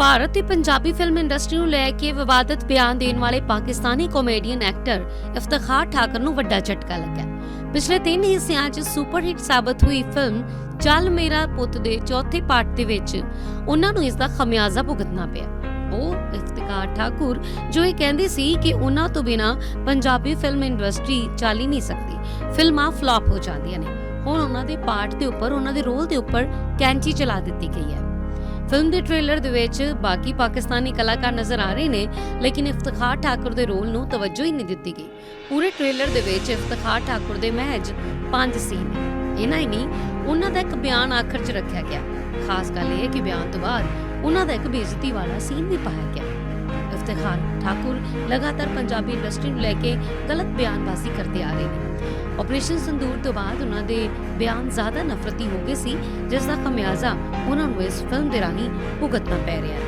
ਭਾਰਤ ਤੇ Punjabi film industry ਨੂੰ ਲੈ ਕੇ ਵਿਵਾਦਤ ਬਿਆਨ ਦੇਣ ਵਾਲੇ ਪਾਕਿਸਤਾਨੀ ਕਾਮੇਡੀਅਨ ਐਕਟਰ ਇਫਤਖਾਰ ਠਾਕਰ ਨੂੰ ਵੱਡਾ ਝਟਕਾ ਲੱਗਾ ਪਿਛਲੇ ਤਿੰਨ ਹਿੱਸਿਆਂ 'ਚ ਸੁਪਰ ਹਿੱਟ ਸਾਬਤ ਹੋਈ ਫਿਲਮ ਚੱਲ ਮੇਰਾ ਪੁੱਤ ਦੇ ਚੌਥੇ ਪਾਰਟ ਦੇ ਵਿੱਚ ਉਹਨਾਂ ਨੂੰ ਇਸ ਦਾ ਖਮਿਆਜ਼ਾ ਭੁਗਤਣਾ ਪਿਆ। ਉਹ ਇਫਤਖਾਰ ਠਾਕੁਰ ਜੋ ਇਹ ਕਹਿੰਦੇ ਸੀ ਕਿ ਉਹਨਾਂ ਤੋਂ ਬਿਨਾ ਪੰਜਾਬੀ ਫਿਲਮ ਇੰਡਸਟਰੀ ਚੱਲ ਹੀ ਨਹੀਂ ਸਕਦੀ। ਫਿਲਮਾਂ ਫਲਾਪ ਹੋ ਜਾਂਦੀਆਂ ਨੇ। ਹੁਣ ਉਹਨਾਂ ਦੇ ਪਾਰਟ ਦੇ ਉੱਪਰ, ਉਹਨਾਂ ਦੇ ਰੋਲ ਦੇ ਉੱਪਰ ਕੈਂਚੀ ਚਲਾ ਦਿੱਤੀ ਗਈ ਹੈ। ਫਿਲਮ ਦੇ ਟ੍ਰੇਲਰ ਦੇ ਵਿੱਚ ਬਾਕੀ ਪਾਕਿਸਤਾਨੀ ਕਲਾਕਾਰ ਨਜ਼ਰ ਆ ਰਹੇ ਨੇ, ਲੇਕਿਨ ਇਫਤਖਾਰ ਠਾਕੁਰ ਦੇ ਰੋਲ ਨੂੰ ਤਵੱਜੋ ਹੀ ਨਹੀਂ ਦਿੱਤੀ ਗਈ। ਪੂਰੇ ਟ੍ਰੇਲਰ ਦੇ ਵਿੱਚ ਇਫਤਖਾਰ ਠਾਕੁਰ ਦੇ ਮਹਿਜ ਪੰਜ ਸੀਨ ਨੇ। ਇਹਨਾਂ ਹੀ ਨਹੀਂ, ਉਹਨਾਂ ਦਾ ਇੱਕ ਬਿਆਨ ਆਖਰ 'ਚ ਰੱਖਿਆ ਗਿਆ। ਖਾਸ ਗੱਲ ਇਹ ਹੈ ਕਿ ਬਿਆਨ ਤੋਂ ਬਾਅਦ ਉਹਨਾਂ ਦਾ ਇੱਕ ਬੇਇੱਜ਼ਤੀ ਵਾਲਾ ਸੀਨ ਵੀ ਪਾਇਆ ਗਿਆ। ਇਫਤਖਾਰ ਠਾਕੁਰ ਲਗਾਤਾਰ ਪੰਜਾਬੀ ਇੰਡਸਟਰੀ ਨੂੰ ਲੈ ਕੇ ਗਲਤ ਬਿਆਨਬਾਜ਼ੀ ਕਰਦੇ ਆ ਰਹੇ ਨੇ। ਆਪਰੇਸ਼ਨ ਸੰਦੂਰ ਤੋਂ ਬਾਅਦ ਉਹਨਾਂ ਦੇ ਬਿਆਨ ਜ਼ਿਆਦਾ ਨਫ਼ਰਤੀ ਹੋ ਗਏ ਸੀ, ਜਿਸ ਦਾ ਖਮਿਆਜ਼ਾ ਉਹਨਾਂ ਨੂੰ ਇਸ ਫਿਲਮ ਦੇ ਰਾਹੀਂ ਭੁਗਤਣਾ ਪੈ ਰਿਹਾ